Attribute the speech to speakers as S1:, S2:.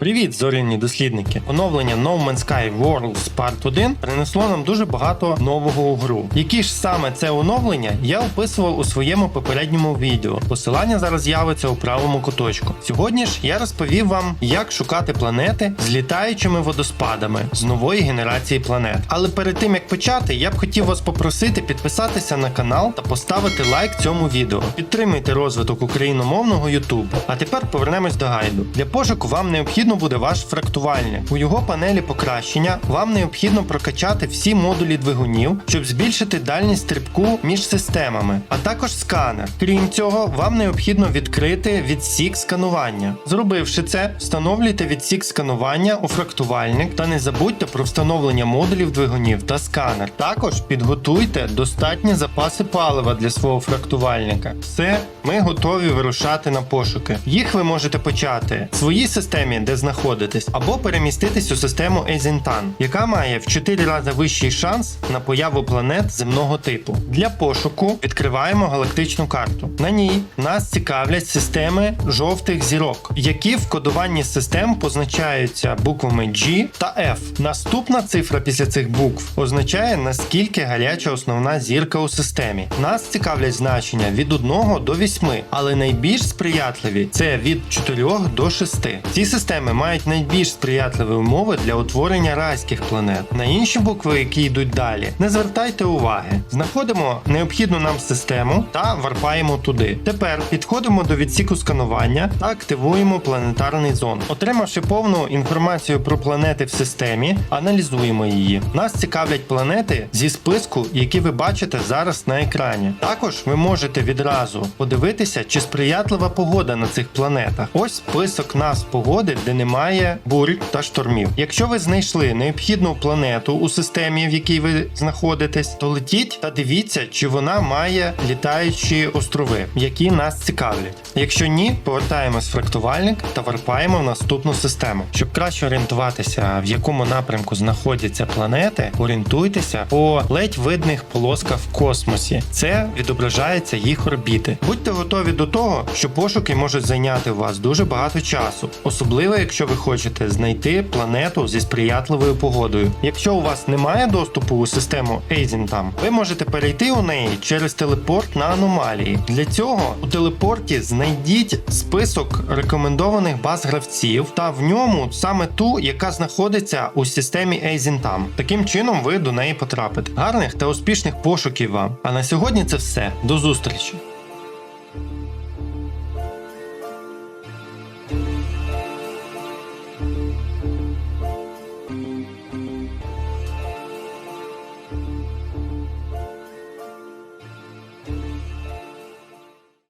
S1: Привіт, зоряні дослідники! Оновлення No Man's Sky Worlds Part 1 принесло нам дуже багато нового у гру. Які ж саме це оновлення я описував у своєму попередньому відео. Посилання зараз з'явиться у правому куточку. Сьогодні ж я розповів вам, як шукати планети з літаючими водоспадами з нової генерації планет. Але перед тим як почати, я б хотів вас попросити підписатися на канал та поставити лайк цьому відео. Підтримуйте розвиток україномовного YouTube. А тепер повернемось до гайду. Для пошуку вам необхідно буде ваш фрактувальник. У його панелі покращення вам необхідно прокачати всі модулі двигунів, щоб збільшити дальність стрибку між системами, а також сканер. Крім цього, вам необхідно відкрити відсік сканування. Зробивши це, встановлюйте відсік сканування у фрактувальник та не забудьте про встановлення модулів двигунів та сканер. Також підготуйте достатні запаси палива для свого фрактувальника. Все, ми готові вирушати на пошуки. Їх ви можете почати в своїй системі, де знаходитесь, або переміститись у систему Ейзентан, яка має в 4 рази вищий шанс на появу планет земного типу. Для пошуку відкриваємо галактичну карту. На ній нас цікавлять системи жовтих зірок, які в кодуванні систем позначаються буквами G та F. Наступна цифра після цих букв означає наскільки гаряча основна зірка у системі. Нас цікавлять значення від 1 до 8, але найбільш сприятливі це від 4 до 6. Ці системи мають найбільш сприятливі умови для утворення райських планет. На інші букви, які йдуть далі, не звертайте уваги. Знаходимо необхідну нам систему та варпаємо туди. Тепер підходимо до відсіку сканування та активуємо планетарний зон. Отримавши повну інформацію про планети в системі, аналізуємо її. Нас цікавлять планети зі списку, які ви бачите зараз на екрані. Також ви можете відразу подивитися, чи сприятлива погода на цих планетах. Ось список нас погоди, де немає бурь та штормів. Якщо ви знайшли необхідну планету у системі, в якій ви знаходитесь, то летіть та дивіться, чи вона має літаючі острови, які нас цікавлять. Якщо ні, повертаємось в фрактувальник та варпаємо в наступну систему. Щоб краще орієнтуватися, в якому напрямку знаходяться планети, орієнтуйтеся по ледь видних полосках в космосі. Це відображається їх орбіти. Будьте готові до того, що пошуки можуть зайняти у вас дуже багато часу, особливо якщо ви хочете знайти планету зі сприятливою погодою. Якщо у вас немає доступу у систему Ейзентам, ви можете перейти у неї через телепорт на аномалії. Для цього у телепорті знайдіть список рекомендованих баз гравців та в ньому саме ту, яка знаходиться у системі Ейзентам. Таким чином ви до неї потрапите. Гарних та успішних пошуків вам. А на сьогодні це все. До зустрічі! you